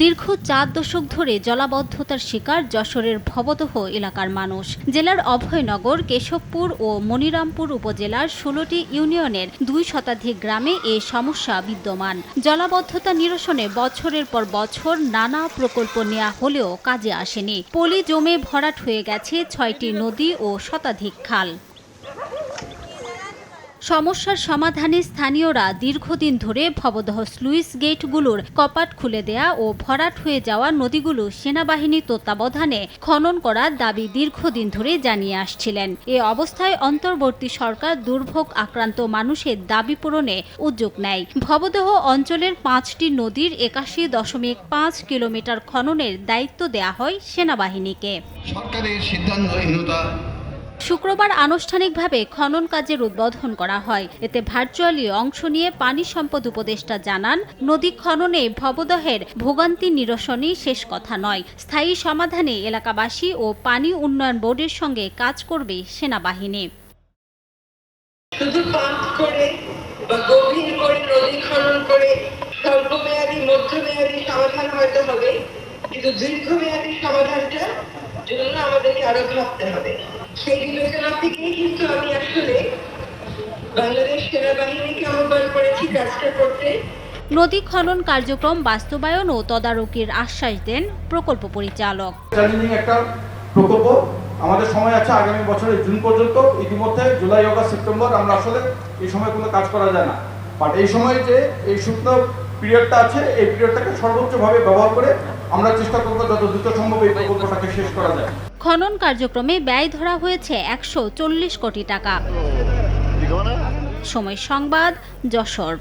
দীর্ঘ চার দশক ধরে জলাবদ্ধতার শিকার যশোরের ভবদহ এলাকার মানুষ। জেলার অভয়নগর, কেশবপুর ও মনিরামপুর উপজেলার ষোলোটি ইউনিয়নের দুই শতাধিক গ্রামে এ সমস্যা বিদ্যমান। জলাবদ্ধতা নিরসনে বছরের পর বছর নানা প্রকল্প নেওয়া হলেও কাজে আসেনি। পলি জমে ভরাট হয়ে গেছে ছয়টি নদী ও শতাধিক খাল। সমস্যার সমাধানে স্থানীয়রা দীর্ঘদিন ধরে ভবদহ স্লুইস গেটগুলোর কপাট খুলে দেয়া ও ভরাট হয়ে যাওয়া নদীগুলো সেনাবাহিনীর তত্ত্বাবধানে খনন করার দাবি দীর্ঘদিন ধরে জানিয়ে আসছিলেন। এ অবস্থায় অন্তর্বর্তী সরকার দুর্ভোগ আক্রান্ত মানুষের দাবি পূরণে উদ্যোগ নেয়। ভবদহ অঞ্চলের পাঁচটি নদীর একাশি দশমিক পাঁচ কিলোমিটার খননের দায়িত্ব দেয়া হয় সেনাবাহিনীকে। সরকারের সিদ্ধান্তহীনতা শুক্রবার আনুষ্ঠানিকভাবে খনন কাজের উদ্বোধন করা হয়। এতে ভার্চুয়ালি অংশ নিয়ে পানি সম্পদ উপদেষ্টা জানান, নদী খননে ভবদহের ভোগান্তি নিরসনই শেষ কথা নয়। স্থায়ী সমাধানে এলাকাবাসী ও পানি উন্নয়ন বোর্ডের সঙ্গে কাজ করবে সেনাবাহিনী। শুধু পাম্প করে বা গভীর করে নদী খনন করে স্বল্পমেয়াদী, মধ্যমেয়াদী সমাধান হয়তো হবে, কিন্তু দীর্ঘমেয়াদী জন্য আমাদেরকে আরও ভাবতে হবে। সেই বিবেচনা থেকেই কিন্তু আমি আসলে বাংলাদেশ সেনাবাহিনীকে আহ্বান করেছি কাজটা করতে। নদী খনন কার্যক্রম বাস্তবায়ন ও তদারকির আশ্বাস দেন প্রকল্প পরিচালক। চ্যালেঞ্জিং একটা প্রকল্প। আমাদের সময় আছে আগামী বছরের জুন পর্যন্ত। ইতিমধ্যে জুলাই অগস্ট সেপ্টেম্বর আমরা আসলে এই সময় কোনো কাজ করা যায় না। বাট এই সময় যে এই শুকনো পিরিয়ডটা আছে এই পিরিয়ডটাকে সর্বোচ্চভাবে ব্যবহার করে আমরা চেষ্টা করব যত দ্রুত সম্ভব এই প্রকল্পটাকে শেষ করা যায়। খনন কার্যক্রমে ব্যয় ধরা হয়েছে একশো চল্লিশ কোটি টাকা। সময় সংবাদ যশোর।